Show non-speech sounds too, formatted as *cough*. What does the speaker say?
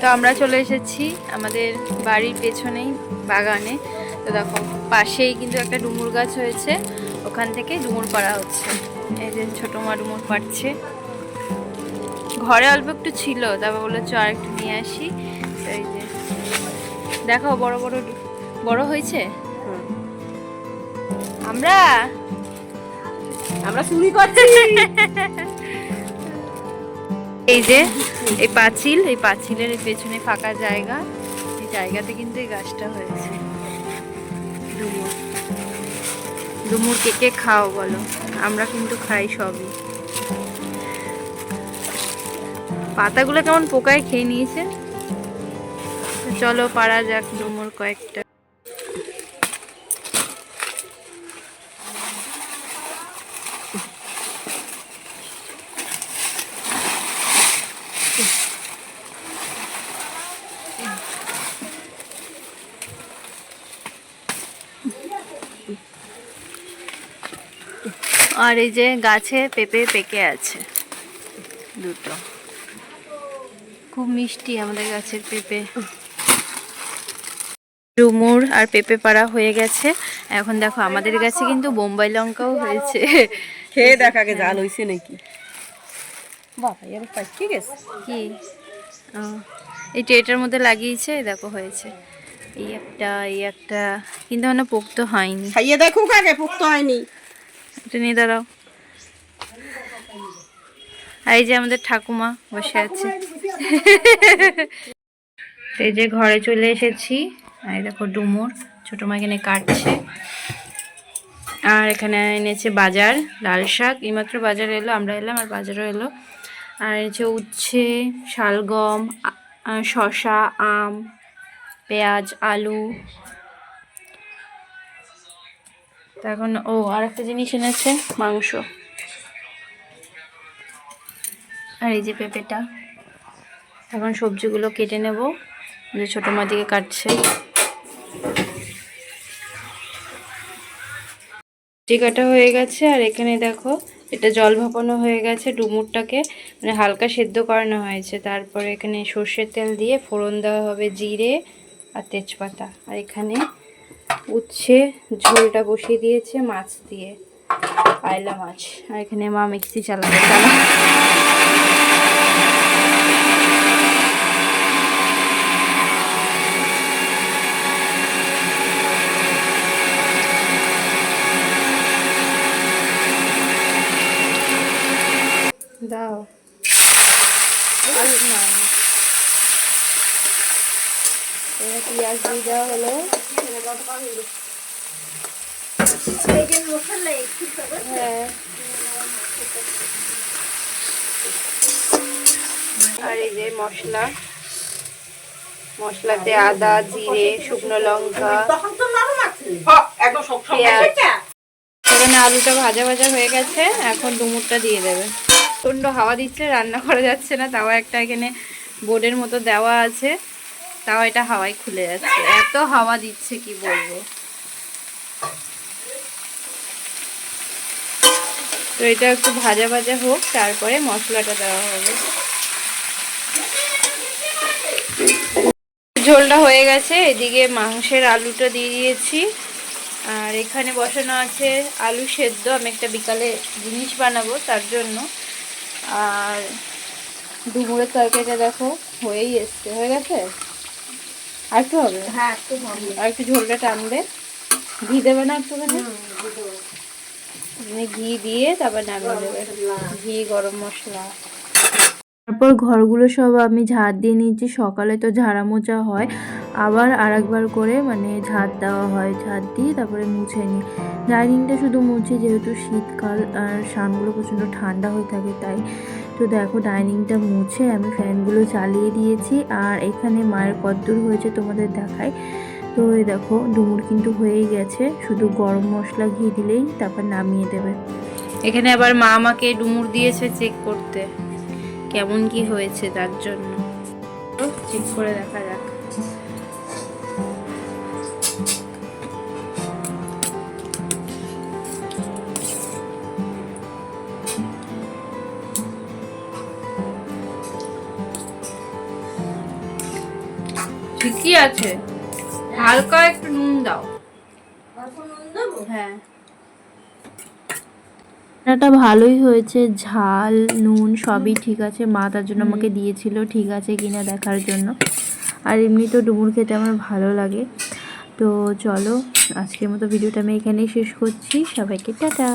তো আমরা চলে এসেছি আমাদের বাড়ির পেছনেই বাগানে। তো দেখো পাশেই কিন্তু একটা ডুমুর গাছ হয়েছে। ওখান থেকে ডুমুর পাড়া হচ্ছে। এই যে ছোটো মা ডুমুর পাড়ছে। ঘরে অল্প একটু ছিল তারপর বলল চ আর একটু নিয়ে আসি। তো এই যে দেখো বড় বড় বড় হয়েছে? আমরা? আমরা চুরি করছি। *laughs* এই যে, এই পাঁচিল, এই পাঁচিলের পেছনে ফাঁকা জায়গা। এই জায়গাতে কিন্তু এই গাছটা হয়েছে। ডুমুর। ডুমুর কে কে খাও বলো? আমরা কিন্তু খাই সবই। পাতাগুলো কেমন পোকায় খেয়ে নিয়েছে? চলো পারা যাক ডুমুর কয়েকটা। আর এই যে গাছে পেঁপে পেকে আছে। দুটো। খুব মিষ্টি আমাদের গাছের পেঁপে। ডুমুর আর পেঁপে পাড়া হয়ে গেছে। এখন দেখো আমাদের গাছে কিন্তু বোম্বাই লঙ্কাও হয়েছে। খেয়ে দেখাকে জাল হইছে নাকি। বাবা এর ঠিক আছে কি? এই ট্রেটার মধ্যে লাগিয়েছে দেখো হয়েছে। এই একটা এই একটা। কিন্তু মানে পোক্ত হয়নি। খাইয়ে দেখো কাকে পুক্ত হয়নি। এটা নিয়ে দাঁড়াও। আর এই যে আমাদের ঠাকুমা বসে আছে। এই যে ঘরে চলে এসেছি। আর এই দেখো ডুমুর ছোট মা এখানে কাটছে। আর এখানে এনেছে বাজার লাল শাক। এইমাত্র বাজার এলো আমরা এলাম আর বাজারও এলো। আর এনেছে উচ্ছে শালগম শসা আম পেঁয়াজ আলু। তো এখন, ও আর একটা জিনিস এনেছে, মাংস। আর এই যে পেঁপেটা। এখন সবজিগুলো কেটে নেব। যে ছোটো মা দিকে কাটছে। কাটা হয়ে গেছে, আর এখানে দেখো, এটা জল ভাপানো হয়ে গেছে ডুমুরটাকে। মানে হালকা সেদ্ধ করানো হয়েছে। তারপরে এখানে সর্ষের তেল দিয়ে ফোড়ন দেওয়া হবে জিরে আর তেজপাতা। আর এখানে উচ্ছে, ঝোলটা বসিয়ে দিয়েছে, মাছ দিয়ে। আয়লা মাছ। আর এখানে মা মিক্সি চালাবে, চালা। দাও আর না না। এখানে দিয়ে দেওয়া হলো। হ্যাঁ। আর এই যে মশলা। মশলাতে আদা, জিরে, শুকনো লঙ্কা এখানে আলুটা ভাজা ভাজা হয়ে গেছে, এখন ডুমুরটা দিয়ে দেবে। প্রচণ্ড হাওয়া দিচ্ছে, রান্না করা যাচ্ছে না, তাও একটা এখানে বোর্ডের মতো দেওয়া আছে। তাও এটা হাওয়ায় খুলে যাচ্ছে। এত হাওয়া দিচ্ছে, কি বলব? তো এটা একটু ভাজা ভাজা হোক, তারপরে মশলাটা দেওয়া হবে। ঝোলটা হয়ে গেছে, এদিকে মাংসের আলুটা দিয়ে দিয়েছি। আর এখানে বসানো আছে আলু সেদ্ধ। আমি একটা বিকালে জিনিস বানাবো, তার জন্য। আর ডুমুরের তরকারিটা দেখো, হয়েই এসছে। হয়ে গেছে? আর একটু হবে? হ্যাঁ একটু হবে। আর একটু ঝোলটা টানবে। ঘি দেবে না একটুখানি? মানে ঘি দিয়ে তারপর নামিয়ে দেবে। ঘি গরম মশলা। তারপর ঘরগুলো সব আমি ঝাড় দিয়ে নিয়েছি। সকালে তো ঝাড়া মোছা হয়। আবার আরেকবার করে মানে ঝাড় দেওয়া হয়। ঝাড় দিয়ে তারপরে মুছে নিই। ডাইনিংটা শুধু মুছে যেহেতু শীতকাল আর সানগুলো প্রচণ্ড ঠান্ডা হয়ে থাকে তাই তো দেখো ডাইনিংটা মুছে আমি ফ্যানগুলো চালিয়ে দিয়েছি আর এখানে মায়ের কদ্দূর হয়েছে তোমাদের দেখায় তো এই দেখো ডুমুর কিন্তু হয়েই গেছে, শুধু গরম মশলা ঘি দিলেই তারপর নামিয়ে দেবে। এখানে আবার মা আমাকে ডুমুর দিয়েছে চেক করতে, কেমন কি হয়েছে তার জন্য। চেক করে দেখা যাক। ঠিকই আছে। হালকা একটু নুন দাও। হ্যাঁ। রান্নাটা ভালোই হয়েছে ঝাল নুন সবই ঠিক আছে। মা তার জন্য আমাকে দিয়েছিল ঠিক আছে কিনা দেখার জন্য। আর এমনি তো ডুমুর খেতে আমার ভালো লাগে। তো চলো আজকের মতো ভিডিওটা আমি এখানেই শেষ করছি। সবাইকে টাটা।